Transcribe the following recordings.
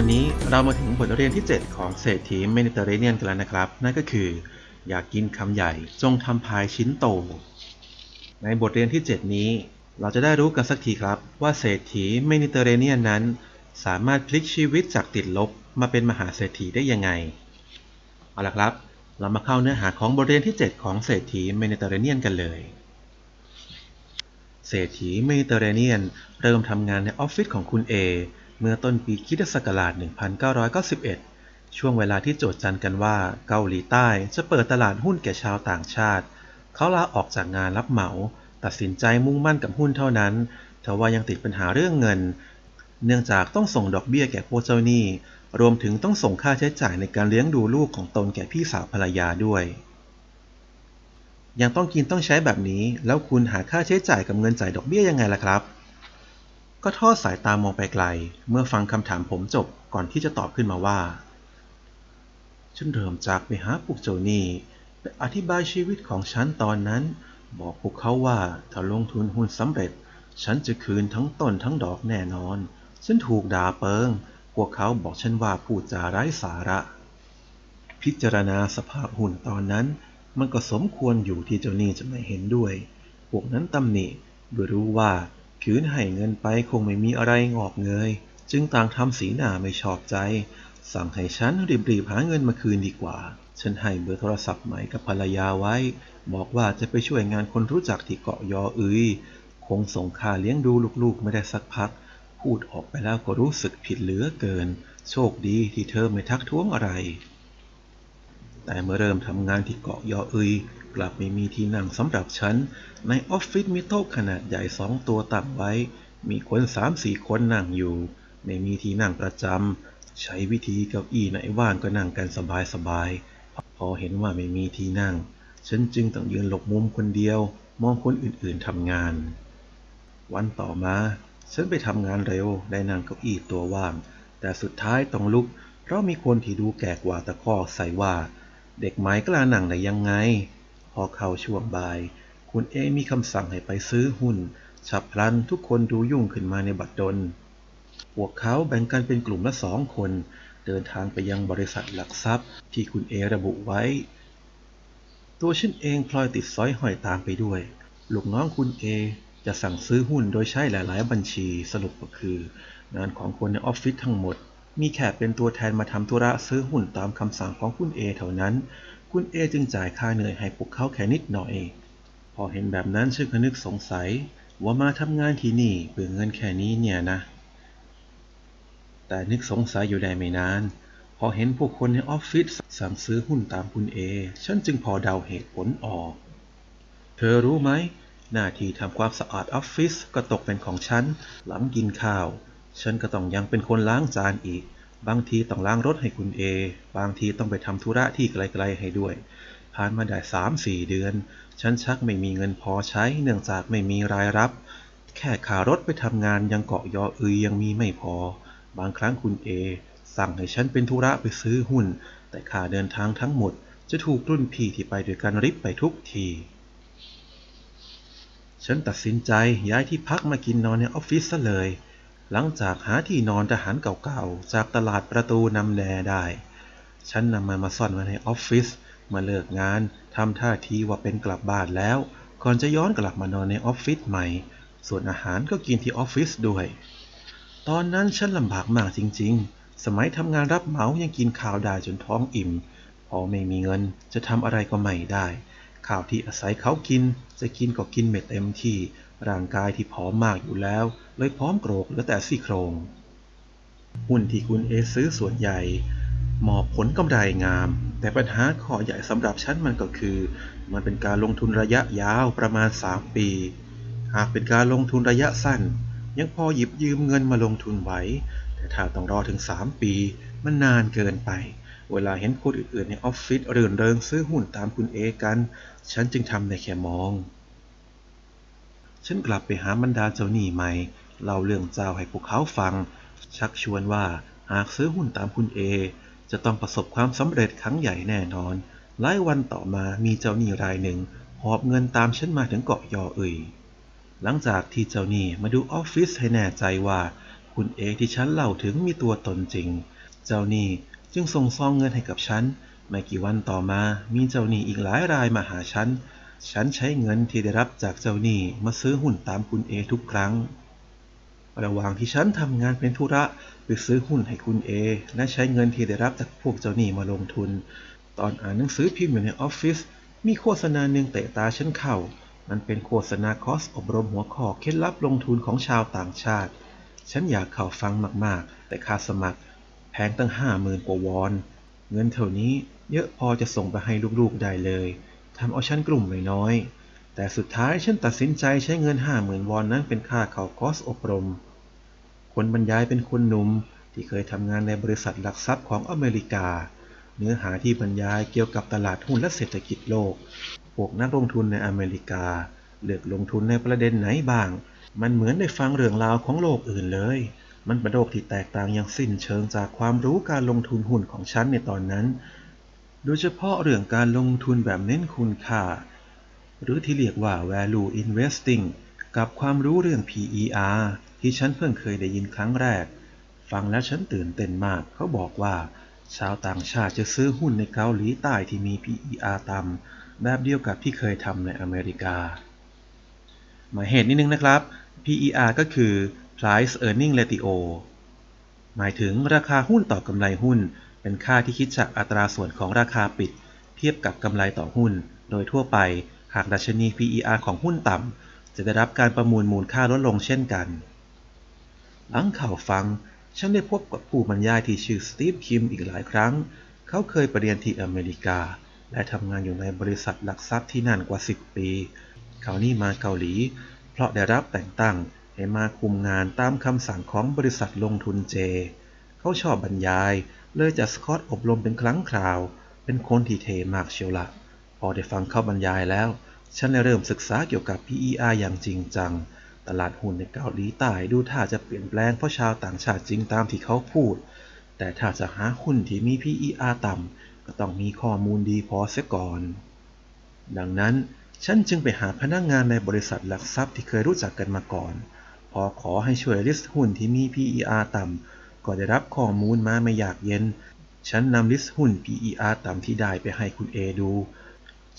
วันนี้เรามาถึงบทเรียนที่ 7 ของเศรษฐีเมดิเตอร์เรเนียนกันแล้วนะครับ นั่นก็คือ อยากกินคำใหญ่จงทำพายชิ้นโต ในบทเรียนที่ 7 นี้ เราจะได้รู้กันสักทีครับว่าเศรษฐีเมดิเตอร์เรเนียนนั้น สามารถพลิกชีวิตจากติดลบมาเป็นมหาเศรษฐีได้ยังไง เอาละครับ เรามาเข้าเนื้อหาของบทเรียนที่ 7 ของเศรษฐีเมดิเตอร์เรเนียนกันเลยเศรษฐีเมดิเตอร์เรเนียนเริ่มทำงานในออฟฟิศของคุณเอ เมื่อต้นปีคิศักราช 1991 ช่วงเวลาที่โจทย์จันกันว่าเกาหลีใต้จะเปิดตลาดหุ้นแก่ชาวต่างชาติ เขาลาออกจากงานรับเหมา ตัดสินใจมุ่งมั่นกับหุ้นเท่านั้นทว่ายังติดปัญหาเรื่องเงิน เนื่องจากต้องส่งดอกเบี้ยแก่พวกเจ้าหนี้ รวมถึงต้องส่งค่าใช้จ่ายในการเลี้ยงดูลูกของตนแก่พี่สาวภรรยาด้วย ยังต้องกินต้องใช้แบบนี้ แล้วคุณหาค่าใช้จ่ายกับเงินจ่ายดอกเบี้ยยังไงล่ะครับ ก็ทอดสายตามองไปไกล เมื่อฟังคำถามผมจบก่อนที่จะตอบขึ้นมาว่า ฉันเริ่มจากไปหาพวกเจ้านี้ไปอธิบายชีวิตของฉันตอนนั้น บอกพวกเขาว่าถ้าลงทุนหุ้นสำเร็จ ฉันจะคืนทั้งต้นทั้งดอกแน่นอน ฉันถูกด่าเปิง พวกเขาบอกฉันว่าพูดจาไร้สาระ พิจารณาสภาพหุ้นตอนนั้น มันก็สมควรอยู่ที่เจ้านี้จะไม่เห็นด้วย พวกนั้นตำหนิโดยรู้ว่า คืนให้เงินไปคงไม่มีอะไรงอกเงย จึงต่างทำสีหน้าไม่ชอบใจ สั่งให้ฉันรีบๆหาเงินมาคืนดีกว่า ฉันให้เบอร์โทรศัพท์ใหม่กับภรรยาไว้ บอกว่าจะไปช่วยงานคนรู้จักที่เกาะยออึยคงส่งค่าเลี้ยงดูลูกๆไม่ได้สักพัก พูดออกไปแล้วก็รู้สึกผิดเหลือเกิน โชคดีที่เธอไม่ทักท้วงอะไร แต่เมื่อเริ่มทำงานที่เกาะยออึย กลับไม่มีที่นั่งสำหรับฉัน ในออฟฟิศมีโต๊ะขนาดใหญ่สองตัวตั้งไว้ มีคนสามสี่คนนั่งอยู่ ไม่มีที่นั่งประจำ ใช้วิธีเก้าอี้ไหนว่างก็นั่งกันสบายๆพอเห็นว่าไม่มีที่นั่ง ฉันจึงต้องยืนหลบมุมคนเดียว มองคนอื่นๆทำงาน วันต่อมา ฉันไปทำงานเร็ว ได้นั่งเก้าอี้ตัวว่าง แต่สุดท้ายต้องลุก เพราะมีคนที่ดูแก่กว่าตะคอกใส่ว่าเด็กไม้กล้านั่งได้ยังไง พอเข้าช่วงบ่าย คุณเอมีคำสั่งให้ไปซื้อหุ้น ฉับพลันทุกคนดูยุ่งขึ้นมาในบัดดล พวกเขาแบ่งกันเป็นกลุ่มละสองคน เดินทางไปยังบริษัทหลักทรัพย์ที่คุณเอระบุไว้ ตัวฉันเองพลอยติดสอยห้อยตามไปด้วย ลูกน้องคุณเอจะสั่งซื้อหุ้นโดยใช้หลาย ๆ บัญชีสรุปก็คือ งานของคนในออฟฟิศทั้งหมด มีแค่เป็นตัวแทนมาทำธุระซื้อหุ้นตามคำสั่งของคุณเอเท่านั้น คุณเอจึงจ่ายค่าเหนื่อยให้พวกเขาแค่นิดหน่อย พอเห็นแบบนั้นฉันก็นึกสงสัยว่ามาทำงานที่นี่เพื่อเงินแค่นี้เนี่ยนะ แต่นึกสงสัยอยู่ได้ไม่นาน พอเห็นพวกคนในออฟฟิศสั่งซื้อหุ้นตามคุณเอฉันจึงพอเดาเหตุผลออก เธอรู้ไหม หน้าที่ทำความสะอาดออฟฟิศก็ตกเป็นของฉัน หลังกินข้าว ฉันก็ต้องยังเป็นคนล้างจานอีก บางทีต้องล้างรถให้คุณเอบางทีต้องไปทำธุระที่ไกลๆให้ด้วย ผ่านมาได้สามสี่เดือน ฉันชักไม่มีเงินพอใช้เนื่องจากไม่มีรายรับ แค่ขารถไปทำงานยังเกาะยออือยังมีไม่พอ บางครั้งคุณเอสั่งให้ฉันเป็นธุระไปซื้อหุ้น แต่ค่าเดินทางทั้งหมด จะถูกรุ่นพี่ที่ไปด้วยกันริบไปทุกที ฉันตัดสินใจย้ายที่พักมากินนอนในออฟฟิศซะเลย หลังจากหาที่นอนทหารเก่าๆ จากตลาดประตูนำแลได้ ฉันนำมันมาซ่อนไว้ในออฟฟิศมื่อเลิกงานทำท่าทีว่าเป็นกลับบ้านแล้ว ก่อนจะย้อนกลับมานอนในออฟฟิศใหม่ ส่วนอาหารก็กินที่ออฟฟิศด้วย ตอนนั้นฉันลำบากมากจริงๆ สมัยทำงานรับเหมายังกินข้าวได้จนท้องอิ่ม พอไม่มีเงินจะทำอะไรก็ไม่ได้ ข้าวที่อาศัยเขากินจะกินก็กินไม่เต็มที่ ร่างกายที่ผอมมากอยู่แล้ว เลยพร้อมโกรกเหลือแต่ซี่โครง หุ้นที่คุณเอซื้อส่วนใหญ่มอบผลกำไรงาม แต่ปัญหาข้อใหญ่สำหรับฉันมันก็คือ มันเป็นการลงทุนระยะยาวประมาณ 3 ปี หากเป็นการลงทุนระยะสั้น ยังพอหยิบยืมเงินมาลงทุนไหวแต่ถ้าต้องรอถึง 3 ปี มันนานเกินไป เวลาเห็นคนอื่นๆในออฟฟิศเรื่นเริงซื้อหุ้นตามคุณเอกัน ฉันจึงทำได้แค่มอง ฉันกลับไปหาบรรดาเจ้าหนี้ใหม่ เล่าเรื่องเจ้าให้พวกเขาฟัง ชักชวนว่าหากซื้อหุ้นตามคุณเอ จะต้องประสบความสำเร็จครั้งใหญ่แน่นอน หลายวันต่อมามีเจ้าหนี้รายหนึ่ง หอบเงินตามฉันมาถึงเกาะยอเอ่ยหลังจากที่เจ้าหนี้มาดูออฟฟิศให้แน่ใจว่า คุณเอที่ฉันเล่าถึงมีตัวตนจริง เจ้าหนี้จึงส่งซองเงินให้กับฉัน ไม่กี่วันต่อมามีเจ้าหนี้อีกหลายรายมาหาฉัน ฉันใช้เงินที่ได้รับจากเจ้าหนี้มาซื้อหุ้นตามคุณเอทุกครั้ง ระหว่างที่ฉันทำงานเป็นธุระไปซื้อหุ้นให้คุณเอและใช้เงินที่ได้รับจากพวกเจ้าหนี้มาลงทุน ตอนอ่านหนังสือพิมพ์อยู่ในออฟฟิศมีโฆษณาหนึ่งเตะตาฉันเข้า มันเป็นโฆษณาคอสอบรมหัวข้อเคล็ดลับลงทุนของชาวต่างชาติ ฉันอยากเข้าฟังมากๆ แต่ค่าสมัครแพงตั้งห้าหมื่นกว่าวอน เงินเท่านี้เยอะพอจะส่งไปให้ลูกๆได้เลย ทำเอาฉันกลุ่มไม่น้อย แต่สุดท้ายฉันตัดสินใจใช้เงินห้าหมื่นวอนนั้นเป็นค่าเขาคอสอบรม คนบรรยายเป็นคนหนุ่มที่เคยทำงานในบริษัทหลักทรัพย์ของอเมริกา เนื้อหาที่บรรยายเกี่ยวกับตลาดหุ้นและเศรษฐกิจโลก พวกนักลงทุนในอเมริกา เลือกลงทุนในประเด็นไหนบ้าง มันเหมือนได้ฟังเรื่องราวของโลกอื่นเลย มันเป็นโลกที่แตกต่างอย่างสิ้นเชิงจากความรู้การลงทุนหุ้นของฉันในตอนนั้น โดยเฉพาะเรื่องการลงทุนแบบเน้นคุณค่า หรือที่เรียกว่า value investing กับความรู้เรื่อง PER ที่ฉันเพิ่งเคยได้ยินครั้งแรก ฟังแล้วฉันตื่นเต้นมาก เขาบอกว่า ชาวต่างชาติจะซื้อหุ้นในเกาหลีใต้ที่มี PER ต่ำแบบเดียวกับที่เคยทำในอเมริกา หมายเหตุนิดนึงนะครับ PER ก็คือ Price Earning Ratio หมายถึงราคาหุ้นต่อกำไรหุ้น เป็นค่าที่คิดจากอัตราส่วนของราคาปิด เทียบกับกำไรต่อหุ้น โดยทั่วไปหากดัชนี PER ของหุ้นต่ำ จะได้รับการประมูลมูลค่าลดลงเช่นกัน หลังข่าวฟัง ฉันได้พบกับผู้บรรยายที่ชื่อสตีฟคิมอีกหลายครั้ง เขาเคยไปเรียนที่อเมริกา และทำงานอยู่ในบริษัทหลักทรัพย์ที่นั่นกว่า 10 ปี เขานี่มาเกาหลี เพราะได้รับแต่งตั้งให้มาคุมงานตามคำสั่งของบริษัทลงทุนเจ เขาชอบบรรยาย เลยจะสคอตอบรมเป็นครั้งคราว เป็นคนที่เทมากเชียวละพอได้ฟังเขาบรรยายแล้ว ฉันได้เริ่มศึกษาเกี่ยวกับ PER อย่างจริงจัง ตลาดหุ้นในเกาหลีใต้ดูท่าจะเปลี่ยนแปลงเพราะชาวต่างชาติจริงตามที่เขาพูด แต่ถ้าจะหาหุ้นที่มี PER ต่ำก็ต้องมีข้อมูลดีพอเสียก่อน ดังนั้นฉันจึงไปหาพนักงงานในบริษัทหลักทรัพย์ที่เคยรู้จักกันมาก่อน พอขอให้ช่วยลิสต์หุ้นที่มี PER ต่ำ ก็ได้รับข้อมูลมาไม่อยากเย็น ฉันนำลิสต์หุ้น PER ต่ำที่ได้ไปให้คุณเอดู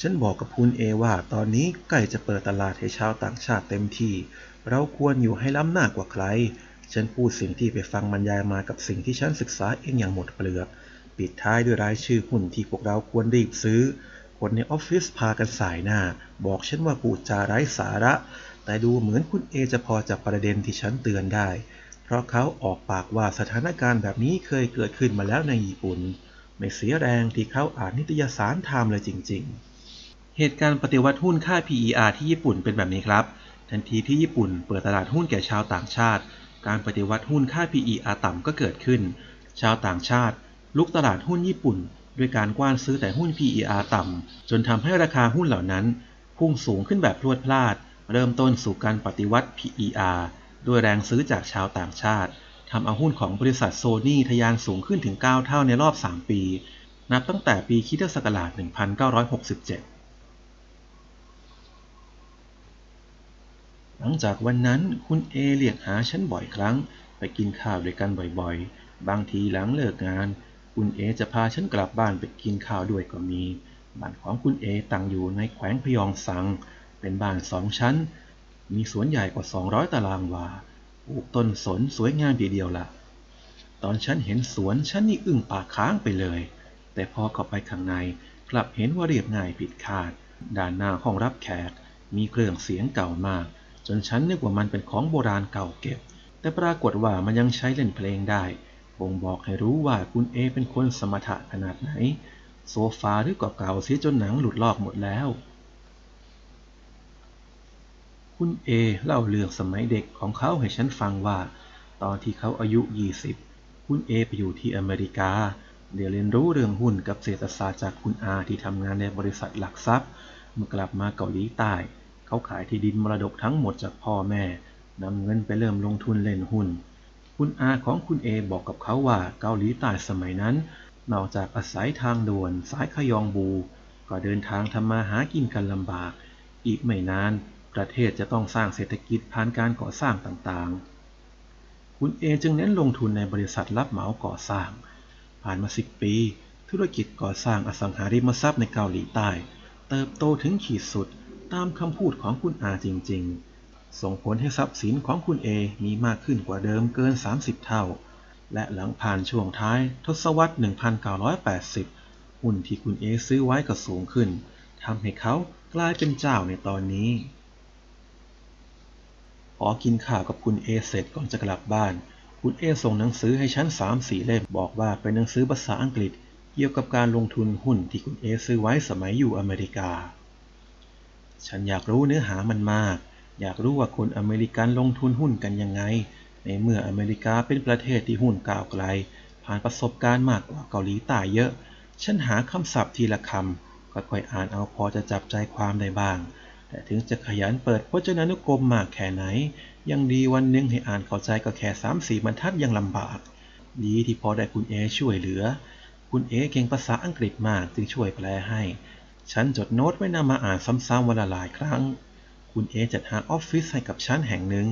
ฉันบอกกับคุณเอว่าตอนนี้ใกล้จะเปิดตลาดให้ชาวต่างชาติเต็มที่ เราควรอยู่ให้ล้ำหน้ากว่าใคร ฉันพูดสิ่งที่ไปฟังบรรยายมากับสิ่งที่ฉันศึกษาเองอย่างหมดเปลือก ปิดท้ายด้วยรายชื่อหุ้นที่พวกเราควรรีบซื้อ คนในออฟฟิศพากันสายหน้า บอกฉันว่าพูดจาไร้สาระ แต่ดูเหมือนคุณเอจะพอจับประเด็นที่ฉันเตือนได้ เพราะเขาออกปากว่าสถานการณ์แบบนี้เคยเกิดขึ้นมาแล้วในญี่ปุ่น ไม่เสียแรงที่เขาอ่านนิตยสารไทม์เลยจริง ๆ เหตุการณ์ปฏิวัติหุ้นค่า PER ที่ญี่ปุ่นเป็นแบบนี้ครับ ทันทีที่ญี่ปุ่นเปิดตลาดหุ้นแก่ชาวต่างชาติ การปฏิวัติหุ้นค่า PER ต่ำก็เกิดขึ้น ชาวต่างชาติ ลุกตลาดหุ้นญี่ปุ่น ด้วยการกว้านซื้อแต่หุ้น PER ต่ำจนทำให้ราคาหุ้นเหล่านั้นพุ่งสูงขึ้นแบบพรวดพลาด เริ่มต้นสู่การปฏิวัติ PER ด้วยแรงซื้อจากชาวต่างชาติทำเอาหุ้นของบริษัทโซนี่ทะยานสูงขึ้นถึง 9 เท่าในรอบ 3 ปี นับตั้งแต่ปีคริสตศักราช 1967หลังจากวันนั้นคุณเอเรียกหาฉันบ่อยครั้ง ไปกินข้าวด้วยกันบ่อยๆ บางทีหลังเลิกงาน คุณเอจะพาฉันกลับบ้านไปกินข้าวด้วยก็มี บ้านของคุณเอตั้งอยู่ในแขวงพยองสัง เป็นบ้านสองชั้น มีสวนใหญ่กว่า 200 ตารางวาปลูกต้นสนสวยงามทีเดียวละตอนฉันเห็นสวนฉันนี่อึ้งปากค้างไปเลย แต่พอเข้าไปข้างในกลับเห็นว่าเรียบง่ายผิดคาด ด้านหน้าห้องรับแขก มีเครื่องเสียงเก่ามาก จนฉันนึกว่ามันเป็นของโบราณเก่าเก็บ แต่ปรากฏว่ามันยังใช้เล่นเพลงได้บ่งบอกให้รู้ว่าคุณเอเป็นคนสมถะขนาดไหน โซฟาหรือก็เก่าเสียจนหนังหลุดลอกหมดแล้ว คุณเอเล่าเรื่องสมัยเด็กของเขาให้ฉันฟังว่า ตอนที่เขาอายุ 20 คุณเอไปอยู่ที่อเมริกา เดี๋ยวเรียนรู้เรื่องหุ้นกับเศรษฐศาสตร์จากคุณอาที่ทำงานในบริษัทหลักทรัพย์ เมื่อกลับมาเกาหลีใต้ เขาขายที่ดินมรดกทั้งหมดจากพ่อแม่นำเงินไปเริ่มลงทุนเล่นหุ้น คุณอาของคุณเอบอกกับเขาว่าเกาหลีใต้สมัยนั้น นอกจากอาศัยทางด่วนสายขยองบู ก็เดินทางทำมาหากินกันลำบาก อีกไม่นาน ประเทศจะต้องสร้างเศรษฐกิจผ่านการก่อสร้างต่างๆ คุณเอจึงเน้นลงทุนในบริษัทรับเหมาก่อสร้าง ผ่านมาสิบปี ธุรกิจก่อสร้างอสังหาริมทรัพย์ในเกาหลีใต้ เติบโตถึงขีดสุดตามคำพูดของคุณอาจริง ๆ ส่งผลให้ทรัพย์สินของคุณเอมีมากขึ้นกว่าเดิมเกิน 30 เท่า และหลังผ่านช่วงท้ายทศวรรษ 1980 หุ้นที่คุณเอซื้อไว้ก็สูงขึ้นทำให้เขากลายเป็นเจ้าในตอนนี้ พอกินข้าวกับคุณเอเสร็จก่อนจะกลับบ้าน คุณเอส่งหนังสือให้ฉันสามสี่เล่มบอกว่าเป็นหนังสือภาษาอังกฤษ เกี่ยวกับการลงทุนหุ้นที่คุณเอซื้อไว้สมัยอยู่อเมริกา ฉันอยากรู้เนื้อหามันมาก อยากรู้ว่าคนอเมริกันลงทุนหุ้นกันยังไง ในเมื่ออเมริกาเป็นประเทศที่หุ้นก้าวไกล ผ่านประสบการณ์มากกว่าเกาหลีใต้เยอะ ฉันหาคำศัพท์ทีละคำค่อยๆอ่านเอาพอจะจับใจความได้บ้าง แต่ถึงจะขยันเปิดพจนานุกรมมากแค่ไหน ยังดีวันหนึ่งให้อ่านเข้าใจก็แค่สามสี่บรรทัดยังลำบาก ดีที่พอได้คุณเอช่วยเหลือ คุณเอเก่งภาษาอังกฤษมากจึงช่วยแปลให้ ฉันจดโน้ตไว้นำมาอ่านซ้ำๆวันละหลายครั้ง คุณเอจัดหาออฟฟิศให้กับฉันแห่งหนึ่ง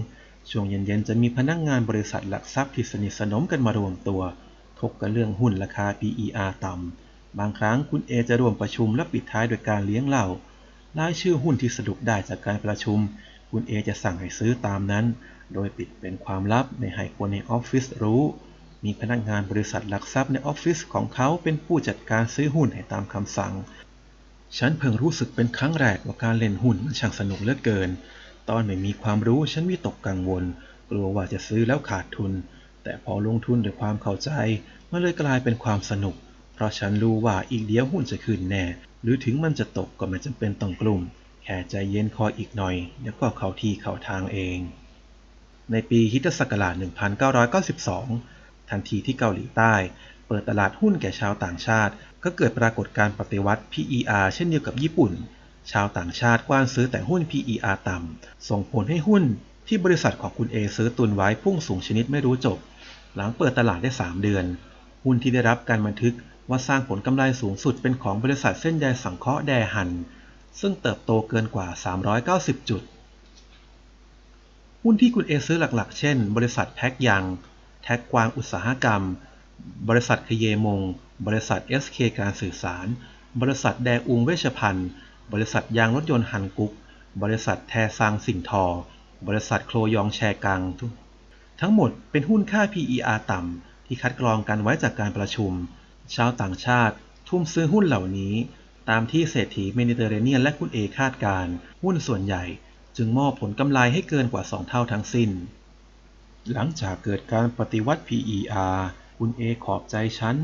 ช่วงเย็นๆจะมีพนักงงานบริษัทหลักทรัพย์ที่สนิทสนมกันมารวมตัว ถกกันเรื่องหุ้นราคา PER ต่ำบางครั้งคุณเอจะร่วมประชุมและปิดท้ายโดยการเลี้ยงเหล้า รายชื่อหุ้นที่สรุปได้จากการประชุม คุณเอจะสั่งให้ซื้อตามนั้น โดยปิดเป็นความลับไม่ให้คนในออฟฟิศรู้ มีพนักงานบริษัทหลักทรัพย์ในออฟฟิศของเขาเป็นผู้จัดการซื้อหุ้นให้ตามคำสั่ง ฉันเพิ่งรู้สึกเป็นครั้งแรกว่าการเล่นหุ้นมันช่างสนุกเหลือเกิน ตอนไม่มีความรู้ฉันวิตกกังวล กลัวว่าจะซื้อแล้วขาดทุน แต่พอลงทุนด้วยความเข้าใจมันเลยกลายเป็นความสนุก เพราะฉันรู้ว่าอีกเดียวหุ้นจะขึ้นแน่ หรือถึงมันจะตกก็ไม่จำเป็นต้องกลุ่ม แค่ใจเย็นคอยอีกหน่อยเดี๋ยวก็เข้าที่เข้าทางเอง ในปีคริสตศักราช 1992 ทันทีที่เกาหลีใต้ เปิดตลาดหุ้นแก่ชาวต่างชาติ ก็เกิดปรากฏการณ์ปฏิวัติ PER เช่นเดียวกับญี่ปุ่น ชาวต่างชาติกว้านซื้อแต่หุ้น PER ต่ำ ส่งผลให้หุ้นที่บริษัทของคุณเอซื้อตุนไว้พุ่งสูงชนิดไม่รู้จบ หลังเปิดตลาดได้ 3 เดือน หุ้นที่ได้รับการบันทึก ว่าสร้างผลกำไรสูงสุดเป็นของบริษัทเส้นใยสังเคราะห์แดฮัน ซึ่งเติบโตเกินกว่า 390 จุด หุ้นที่คุณเอซื้อหลักๆ เช่น บริษัทแพ็กยัง แท็กกวางอุตสาหกรรม บริษัทคเยมง บริษัท SK การสื่อสาร บริษัทแดอุงเวชภัณฑ์ บริษัทยางรถยนต์ฮันกุก บริษัทแทซังสิงทอ บริษัทโคลยองแชกัง ทั้งหมดเป็นหุ้นค่า PER ต่ำที่คัดกรองกันไว้จากการประชุม ชาวต่างชาติ ทุ่มซื้อหุ้นเหล่านี้ ตามที่เศรษฐีเมดิเตอร์เรเนียนและคุณเอคาดการ หุ้นส่วนใหญ่ จึงมอบผลกำไรให้เกินกว่า 2 เท่าทั้งสิ้น หลังจากเกิดการปฏิวัติ PER คุณเอขอบใจฉัน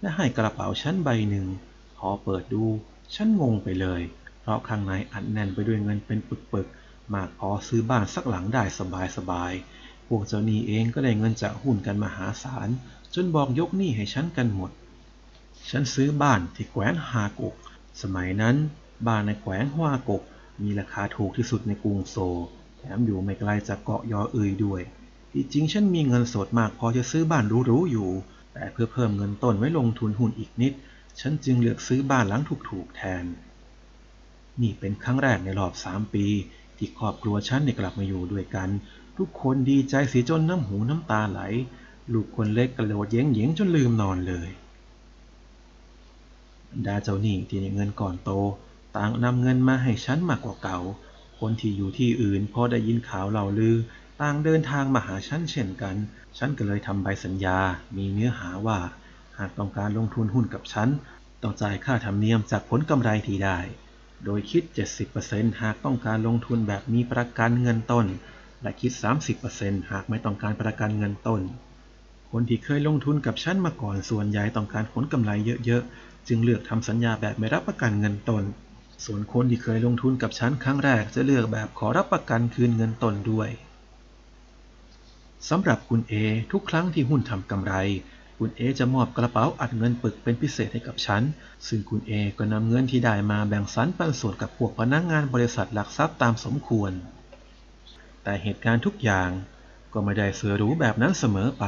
และให้กระเป๋าฉันใบหนึ่ง พอเปิดดู ฉันงงไปเลย เพราะข้างในอัดแน่นไปด้วยเงินเป็นปึกๆ มากพอซื้อบ้านสักหลังได้สบายๆ พวกเจ้าหนี้เองก็ได้เงินจากหุ้นกันมหาศาล จนบอกยกหนี้ให้ฉันกันหมด ฉันซื้อบ้านที่แขวนฮากก สมัยนั้น บ้านในแขวงฮวากก มีราคาถูกที่สุดในกรุงโซลแถมอยู่ไม่ไกลจากเกาะยอเอยด้วย ที่จริงฉันมีเงินสดมากพอจะซื้อบ้านหรูๆอยู่ แต่เพื่อเพิ่มเงินต้นไว้ลงทุนหุ้นอีกนิด ฉันจึงเลือกซื้อบ้านหลังถูกๆแทน นี่เป็นครั้งแรกในรอบสามปี ที่ครอบครัวฉันได้กลับมาอยู่ด้วยกัน ทุกคนดีใจเสียจนน้ำหูน้ำตาไหล ลูกคนเล็กกระโดดเย้งเย้งๆจนลืมนอนเลย ดาเจ้าหนี้ที่ได้เงินก่อนโต ต่างนำเงินมาให้ฉันมากกว่าเก่า คนที่อยู่ที่อื่นพอได้ยินข่าวเหล่าลือ ต่างเดินทางมาหาฉันเช่นกัน ฉันก็เลยทำใบสัญญา มีเนื้อหาว่า หากต้องการลงทุนหุ้นกับฉัน ต้องจ่ายค่าธรรมเนียมจากผลกำไรที่ได้ โดยคิด 70%หากต้องการลงทุนแบบมีประกันเงินต้น และคิด 30%หากไม่ต้องการประกันเงินต้นคนที่เคยลงทุนกับฉันมาก่อนส่วนใหญ่ต้องการผลกำไรเยอะ จึงเลือกทำสัญญาแบบไม่รับประกันเงินต้นส่วนคนที่เคยลงทุนกับฉันครั้งแรกจะเลือกแบบขอรับประกันคืนเงินต้นด้วยสำหรับคุณเอทุกครั้งที่หุ้นทำกำไร คุณเอจะมอบกระเป๋าอัดเงินปึกเป็นพิเศษให้กับฉัน ซึ่งคุณเอก็นำเงินที่ได้มาแบ่งสรรปันส่วนกับพวกพนักงานบริษัทหลักทรัพย์ตามสมควร แต่เหตุการณ์ทุกอย่างก็ไม่ได้เสือรู้แบบนั้นเสมอไป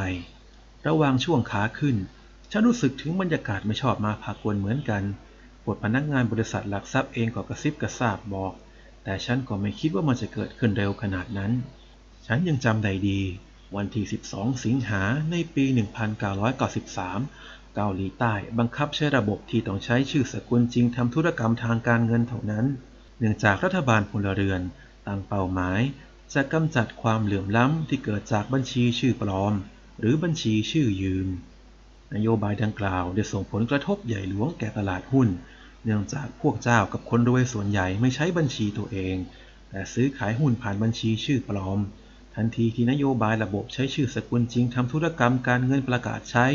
ระหว่างช่วงขาขึ้น ฉันรู้สึกถึงบรรยากาศไม่ชอบมาพากลเหมือนกันพวกพนักงานบริษัทหลักทรัพย์เองก็กระซิบกระซาบบอก แต่ฉันก็ไม่คิดว่ามันจะเกิดขึ้นเร็วขนาดนั้น ฉันยังจำได้ดี วันที่ 12 สิงหาในปี 1993 เกาหลีใต้บังคับใช้ระบบที่ต้องใช้ชื่อสกุลจริงทำธุรกรรมทางการเงินเท่านั้น เนื่องจากรัฐบาลพลเรือนตั้งเป้าหมาย จะกำจัดความเหลื่อมล้ำที่เกิดจากบัญชีชื่อปลอม หรือบัญชีชื่อยืม นโยบายดังกล่าวได้ส่งผลกระทบใหญ่หลวงแก่ตลาดหุ้น เนื่องจากพวกเจ้ากับคนรวยส่วนใหญ่ไม่ใช้บัญชีตัวเอง แต่ซื้อขายหุ้นผ่านบัญชีชื่อปลอม ทันทีที่นโยบายระบบใช้ชื่อสกุลจริงทำธุรกรรมการเงินประกาศใช้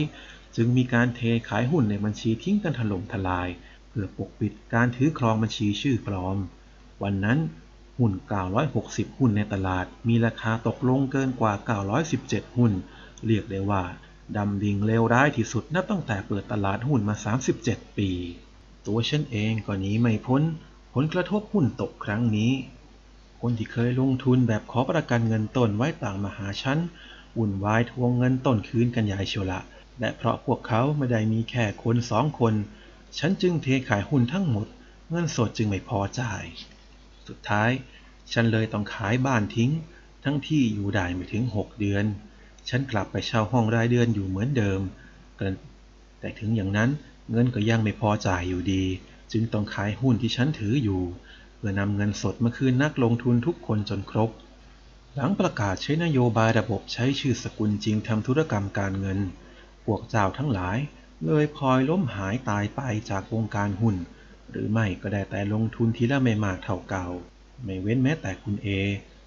จึงมีการเทขายหุ้นในบัญชีทิ้งกันถล่มทลาย เพื่อปกปิดการถือครองบัญชีชื่อปลอม วันนั้นหุ้น 960 หุ้นในตลาด มีราคาตกลงเกินกว่า 917 หุ้น เรียกได้ว่า ดำดิ่งเลวร้ายที่สุดนับตั้งแต่เปิดตลาดหุ้นมา 37 ปี ตัวฉันเองก็หนีไม่พ้น ผลกระทบหุ้นตกครั้งนี้ คนที่เคยลงทุนแบบขอประกันเงินต้นไว้ต่างมาหาฉันวุ่นวายทวงเงินต้นคืนกันใหญ่เชียวละและเพราะพวกเขาไม่ได้มีแค่คนสองคน ฉันจึงเทขายหุ้นทั้งหมด เงินสดจึงไม่พอจ่าย สุดท้าย ฉันเลยต้องขายบ้านทิ้ง ทั้งที่อยู่ได้ไม่ถึง 6 เดือน ฉันกลับไปเช่าห้องรายเดือนอยู่เหมือนเดิม แต่ถึงอย่างนั้นเงินก็ยังไม่พอจ่ายอยู่ดี จึงต้องขายหุ้นที่ฉันถืออยู่ เพื่อนำเงินสดมาคืนนักลงทุนทุกคนจนครบ หลังประกาศใช้นโยบายระบบใช้ชื่อสกุลจริงทำธุรกรรมการเงิน พวกเจ้าทั้งหลาย เลยพลอยล้มหายตายไปจากวงการหุ้น หรือไม่ก็ได้แต่ลงทุนทีละไม่มากเท่าเก่า ไม่เว้นแม้แต่คุณเอ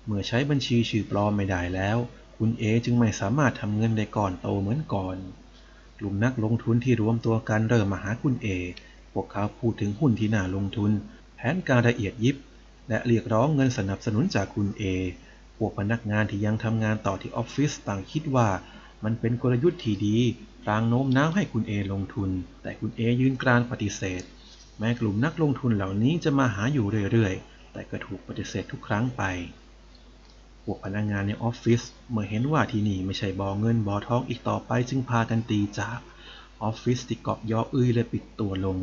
เมื่อใช้บัญชีชื่อปลอมไม่ได้แล้ว คุณเอจึงไม่สามารถทำเงินได้ก่อนโตเหมือนก่อน กลุ่มนักลงทุนที่รวมตัวกันเริ่มมาหาคุณเอ พวกเขาพูดถึงหุ้นที่น่าลงทุน แผนการละเอียดยิบ และเรียกร้องเงินสนับสนุนจากคุณเอ พวกพนักงานที่ยังทำงานต่อที่ออฟฟิศต่างคิดว่ามันเป็นกลยุทธ์ที่ดีพลางโน้มน้าวให้คุณเอลงทุน แต่คุณเอยืนกรานปฏิเสธ แม้กลุ่มนักลงทุนเหล่านี้จะมาหาอยู่เรื่อยๆ แต่ก็ถูกปฏิเสธทุกครั้งไป วกพนักงานในออฟฟิศเมื่อเห็นว่าที่นี่ไม่ใช่บ่อเงินบ่อทองอีกต่อไปจึงพากันตีจากออฟฟิศที่เกาะยออื้อเลยปิดตัวลง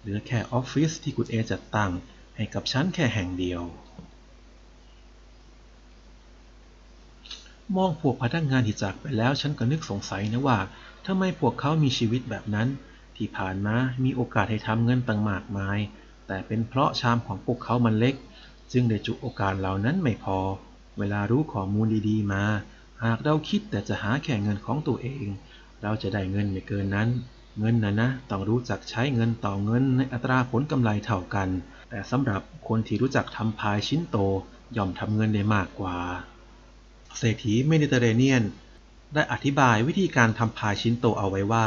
เหลือแค่ออฟฟิศที่คุณเอจัดตั้งให้กับฉันแค่แห่งเดียว มองพวกพนักงานที่จากไปแล้วฉันก็นึกสงสัยนะว่าทำไมพวกเขามีชีวิตแบบนั้น ที่ผ่านมามีโอกาสให้ทำเงินต่างมากมาย แต่เป็นเพราะชามของพวกเขามันเล็ก จึงได้จุโอกาสเหล่านั้นไม่พอ เวลารู้ข้อมูลดีๆมา หากเราคิดแต่จะหาแค่งเงินของตัวเอง เราจะได้เงินไม่เกินนั้น เงินนะนะต้องรู้จักใช้เงินต่อเงินในอัตราผลกำไรเท่ากัน แต่สำหรับคนที่รู้จักทำพายชิ้นโตย่อมทำเงินได้มากกว่า เศรษฐีเมดิเตอร์เรเนียน ได้อธิบายวิธีการทำพายชิ้นโตเอาไว้ว่า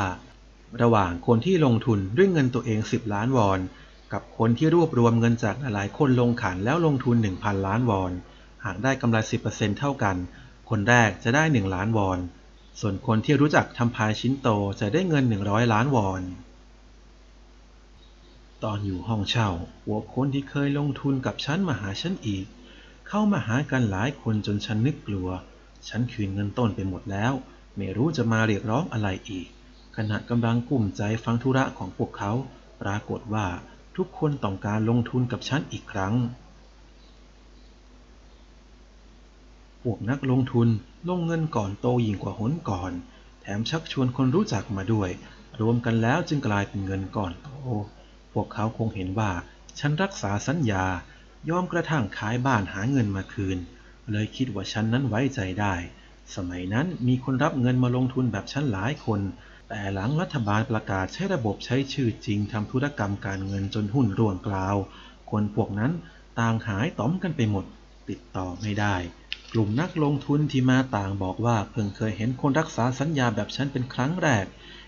ระหว่างคนที่ลงทุนด้วยเงินตัวเอง 10 ล้านวอน กับคนที่รวบรวมเงินจากหลายๆคนลงขันแล้วลงทุน 1,000 ล้านวอน หากได้กำไร 10%เท่ากัน คนแรกจะได้ 1 ล้านวอน ส่วนคนที่รู้จักทำพายชิ้นโตจะได้เงิน 100 ล้านวอน ตอนอยู่ห้องเช่า หัวคนที่เคยลงทุนกับฉันมาหาฉันอีก เข้ามาหากันหลายคนจนฉันนึกกลัว ฉันคืนเงินต้นไปหมดแล้ว ไม่รู้จะมาเรียกร้องอะไรอีก ขณะกำลังกลุ้มใจฟังธุระของพวกเขา ปรากฏว่าทุกคนต้องการลงทุนกับฉันอีกครั้ง พวกนักลงทุนลงเงินก่อนโตยิ่งกว่าหนก่อน แถมชักชวนคนรู้จักมาด้วย รวมกันแล้วจึงกลายเป็นเงินก่อนโต พวกเขาคงเห็นว่า ฉันรักษาสัญญา ยอมกระทั่งขายบ้านหาเงินมาคืน เลยคิดว่าฉันนั้นไว้ใจได้ สมัยนั้นมีคนรับเงินมาลงทุนแบบฉันหลายคน แต่หลังรัฐบาลประกาศใช้ระบบใช้ชื่อจริงทำธุรกรรมการเงินจนหุ้นร่วงกล่าว คนพวกนั้นต่างหายต้อมกันไปหมด ติดต่อไม่ได้ กลุ่มนักลงทุนที่มาต่างบอกว่าเพิ่งเคยเห็นคนรักษาสัญญาแบบฉันเป็นครั้งแรก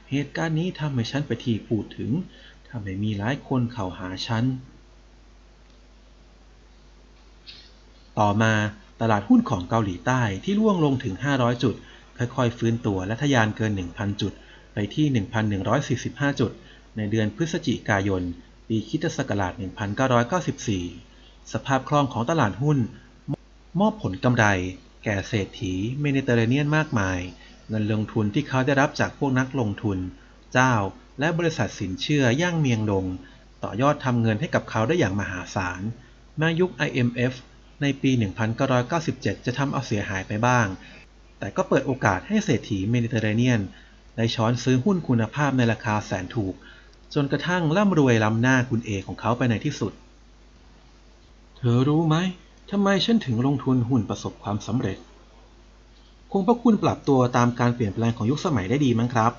เหตุการณ์นี้ทำให้ฉันไปที่พูดถึงทำให้มีหลายคนเข้าหาฉัน ต่อมาตลาดหุ้นของเกาหลีใต้ที่ร่วงลงถึง 500 จุด ค่อยๆ ฟื้นตัวและทะยานเกิน 1,000 จุด ไปที่ 1,145 จุด ในเดือนพฤศจิกายน ปีคริสตศักราช 1994 สภาพคล่องของตลาดหุ้น มอบผลกำไรแก่เศรษฐีเมดิเตอร์เรเนียนมากมาย เงินลงทุนที่เขาได้รับจากพวกนักลงทุน เจ้า และบริษัทสินเชื่อย่างเมียงดง ต่อยอดทำเงินให้กับเขาได้อย่างมหาศาลแม้ยุค IMF ในปี 1997 จะทำเอาเสียหายไปบ้าง แต่ก็เปิดโอกาสให้เศรษฐีเมดิเตอร์เรเนียนได้ช้อนซื้อหุ้นคุณภาพในราคาแสนถูก จนกระทั่งร่ำรวยล้ำหน้าคุณเอของเขาไปในที่สุด เธอรู้ไหม ทำไมฉันถึงลงทุนหุ้นประสบความสำเร็จ คงเพราะคุณปรับตัวตามการเปลี่ยนแปลงของยุคสมัยได้ดีมั้งครับ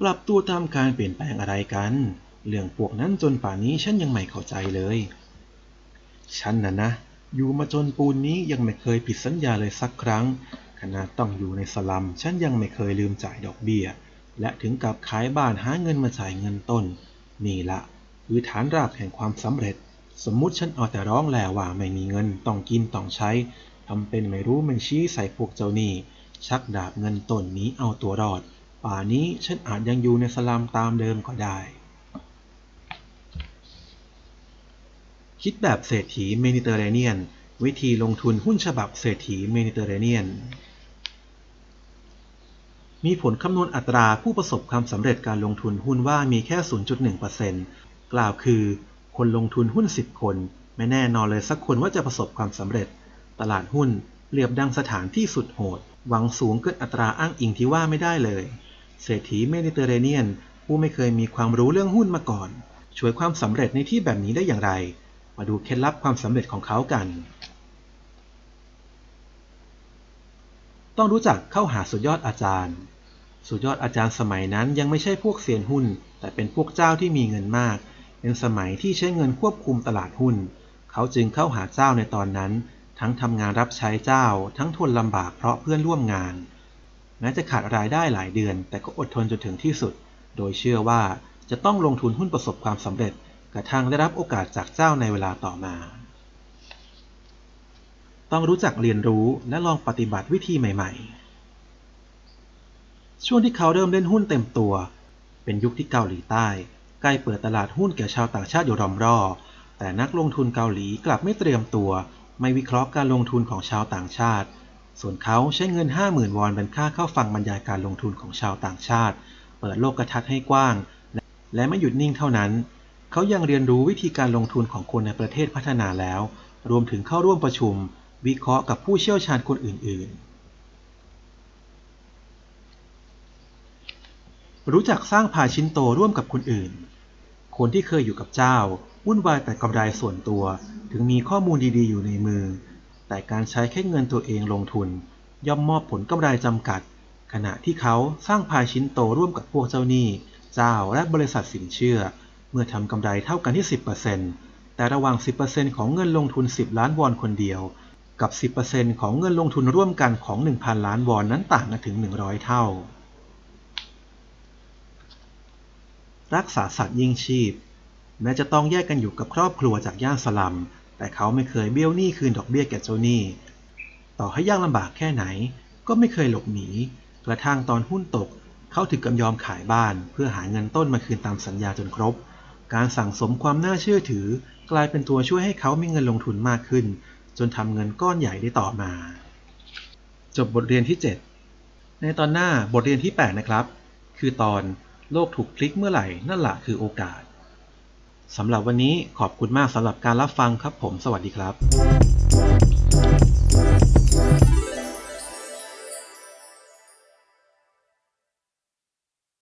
ปรับตัวตามการเปลี่ยนแปลงอะไรกัน เรื่องพวกนั้นจนป่านนี้ฉันยังไม่เข้าใจเลย ฉันน่ะนะ อยู่มาจนปูนนี้ยังไม่เคยผิดสัญญาเลยสักครั้ง ขนาดต้องอยู่ในสลัม ฉันยังไม่เคยลืมจ่ายดอกเบี้ย และถึงกับขายบ้านหาเงินมาจ่ายเงินต้น นี่ละคือฐานรากแห่งความสำเร็จ สมมุติฉันเอาแต่ร้องแหล่ว่าไม่มีเงินต้องกินต้องใช้ทำเป็นไม่รู้ไม่ชี้ใส่พวกเจ้าหนี้ ชักดาบเงินต้นหนี้เอาตัวรอด ป่านี้ฉันอาจยังอยู่ในสลัมตามเดิมก็ได้ คิดแบบเศรษฐีเมดิเตอร์เรเนียน วิธีลงทุนหุ้นฉบับเศรษฐีเมดิเตอร์เรเนียน มีผลคำนวณอัตราผู้ประสบความสำเร็จการลงทุนหุ้นว่ามีแค่ 0.1%กล่าวคือ คนลงทุนหุ้น 10 คน ไม่แน่นอนเลยสักคนว่าจะประสบความสำเร็จ ตลาดหุ้นเปรียบดังสถานที่สุดโหด หวังสูงเกินอัตราอ้างอิงที่ว่าไม่ได้เลย เศรษฐีเมดิเตอร์เรเนียน ผู้ไม่เคยมีความรู้เรื่องหุ้นมาก่อน ช่วยความสำเร็จในที่แบบนี้ได้อย่างไร มาดูเคล็ดลับความสำเร็จของเขากัน ต้องรู้จักเข้าหาสุดยอดอาจารย์ สุดยอดอาจารย์สมัยนั้นยังไม่ใช่พวกเซียนหุ้น แต่เป็นพวกเจ้าที่มีเงินมาก เป็นสมัยที่ใช้เงินควบคุมตลาดหุ้น เขาจึงเข้าหาเจ้าในตอนนั้น ทั้งทำงานรับใช้เจ้า ทั้งทนลำบากเพราะเพื่อนร่วมงาน แม้จะขาดรายได้หลายเดือน แต่ก็อดทนจนถึงที่สุด โดยเชื่อว่าจะต้องลงทุนหุ้นประสบความสำเร็จ กระทั่งได้รับโอกาสจากเจ้าในเวลาต่อมา ต้องรู้จักเรียนรู้และลองปฏิบัติวิธีใหม่ ๆ ช่วงที่เขาเริ่มเล่นหุ้นเต็มตัว เป็นยุคที่เกาหลีใต้ ใกล้เปิดตลาดหุ้นแก่ชาวต่างชาติอยู่รอมรอ แต่นักลงทุนเกาหลีกลับไม่เตรียมตัว ไม่วิเคราะห์การลงทุนของชาวต่างชาติ ส่วนเขาใช้เงิน 50,000 วอนเป็นค่าเข้าฟังบรรยายการลงทุนของชาวต่างชาติ เปิดโลกทัศน์ให้กว้าง และไม่หยุดนิ่งเท่านั้น เขายังเรียนรู้วิธีการลงทุนของคนในประเทศพัฒนาแล้ว รวมถึงเข้าร่วมประชุม วิเคราะห์กับผู้เชี่ยวชาญคนอื่น ๆรู้จักสร้างพาชิ้นโตร่วมกับคนอื่น คนที่เคยอยู่กับเจ้า วุ่นวายแต่กำไรส่วนตัว ถึงมีข้อมูลดีๆ อยู่ในมือ แต่การใช้แค่เงินตัวเองลงทุน ย่อมมอบผลกำไรจำกัด ขณะที่เขาสร้างพายชิ้นโตร่วมกับพวกเจ้าหนี้ เจ้าและบริษัทสินเชื่อ เมื่อทำกำไรเท่ากันที่ 10%แต่ระหว่าง 10%ของเงินลงทุน 10 ล้านวอนคนเดียว กับ 10%ของเงินลงทุนร่วมกันของ 1,000 ล้านวอนนั้นต่างกันถึง 100 เท่า รักษาสัตว์ยิ่งชีพ แม้จะต้องแยกกันอยู่กับครอบครัวจากย่านสลัม แต่เขาไม่เคยเบี้ยวหนี้คืนดอกเบี้ยแก่เจ้าหนี้ ต่อให้ยากลำบากแค่ไหน ก็ไม่เคยหลบหนี กระทั่งตอนหุ้นตก เขาถึงกับยอมขายบ้าน เพื่อหาเงินต้นมาคืนตามสัญญาจนครบ การสั่งสมความน่าเชื่อถือ กลายเป็นตัวช่วยให้เขามีเงินลงทุนมากขึ้น จนทำเงินก้อนใหญ่ได้ต่อมา จบบทเรียนที่ 7 ในตอนหน้าบทเรียนที่ 8 นะครับ คือตอน โลกถูกพลิกเมื่อไหร่นั่นแหละคือโอกาสสำหรับวันนี้ขอบคุณมากสำหรับการรับฟังครับผม สวัสดีครับ